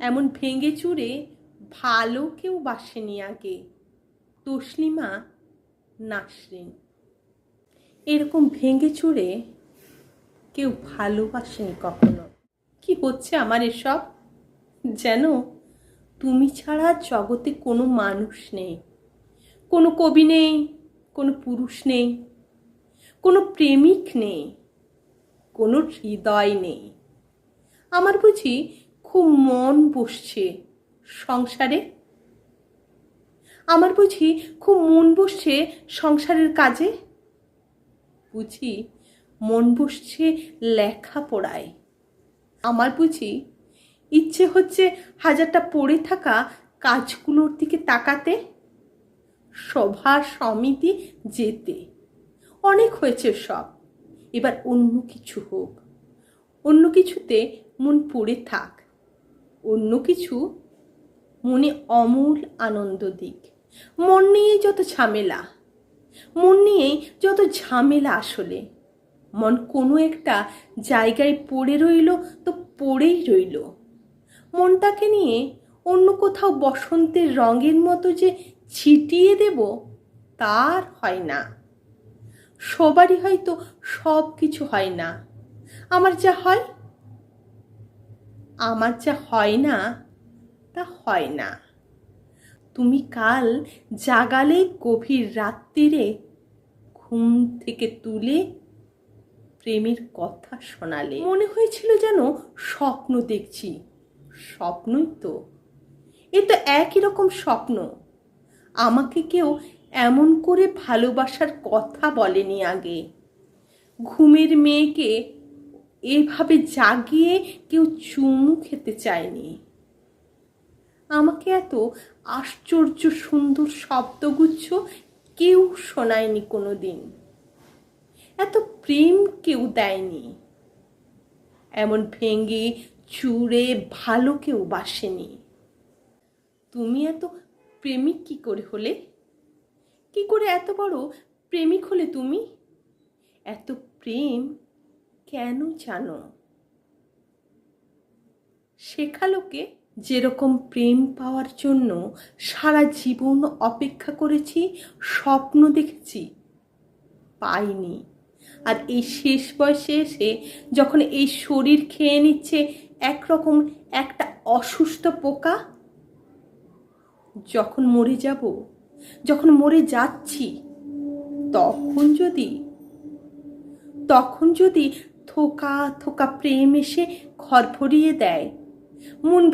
এমন ভেঙে চুরে ভালো কেউ বাসেনি আগে। তসলিমা নাসরিন। এরকম ভেঙে চুরে কেউ ভালোবাসেনি কখনো। কি হচ্ছে আমার এসব? যেন তুমি ছাড়া জগতে কোনো মানুষ নেই। কোনো কবি নেই, কোনো পুরুষ নেই, কোনো প্রেমিক নেই, কোনো হৃদয় নেই। আমার বুঝি খুব মন বসছে সংসারে। আমার বুঝি খুব মন বসছে সংসারের কাজে? বুঝি মন বসছে লেখাপড়ায়। আমার বুঝি ইচ্ছে হচ্ছে হাজারটা পড়ে থাকা কাজগুলোর দিকে তাকাতে সভা সমিতি যেতে। অনেক হয়েছে সব। এবার অন্য কিছু হোক। অন্য কিছুতে মন পড়ে থাক। অন্য কিছু মনে অমূল আনন্দ দিক। মন নিয়ে যত ঝামেলা, মন নিয়ে যত ঝামেলা আসলে, মন কোনো একটা জায়গায় পড়ে রইল তো পড়েই রইল। মনটাকে নিয়ে অন্য কোথাও বসন্তের রঙের মতো যে ছিটিয়ে দেব তার হয় না। সবারই হয়তো সব কিছু হয় না। আমার যা হয় আমার যা হয় না, তা হয় না। তুমি কাল জাগালে গভীর রাত্রিরে ঘুম থেকে তুলে প্রেমের কথা শোনালে। মনে হয়েছিল যেন স্বপ্ন দেখছি। স্বপ্নই তো। এ তো একই রকম স্বপ্ন। আমাকে কেউ এমন করে ভালোবাসার কথা বলেনি আগে। ঘুমের মেয়েকে এভাবে জাগিয়ে কেউ চুমু খেতে চায়নি। আমাকে এত আশ্চর্য সুন্দর শব্দগুচ্ছ কেউ শোনায়নি কোনো দিন এত প্রেম কেউ দেয়নি। এমন ভেঙে, চুড়ে ভালো কেউ বাসেনি। তুমি এত প্রেমিক কি করে হলে? কি করে এত বড় প্রেমিক হলে তুমি? এত প্রেম কেন জানো? শেখালোকে যেরকম প্রেম পাওয়ার জন্য সারা জীবন অপেক্ষা করেছি, স্বপ্ন দেখেছি, পাইনি। আর এই শেষ বয়সে এসে যখন এই শরীর খেয়ে নিচ্ছে একরকম একটা অসুস্থ পোকা, যখন মরে যাব, যখন মরে যাচ্ছি, তখন যদি তখন যদি থোকা থোকা প্রেম এসে ঘর ভরিয়ে দেয়। মন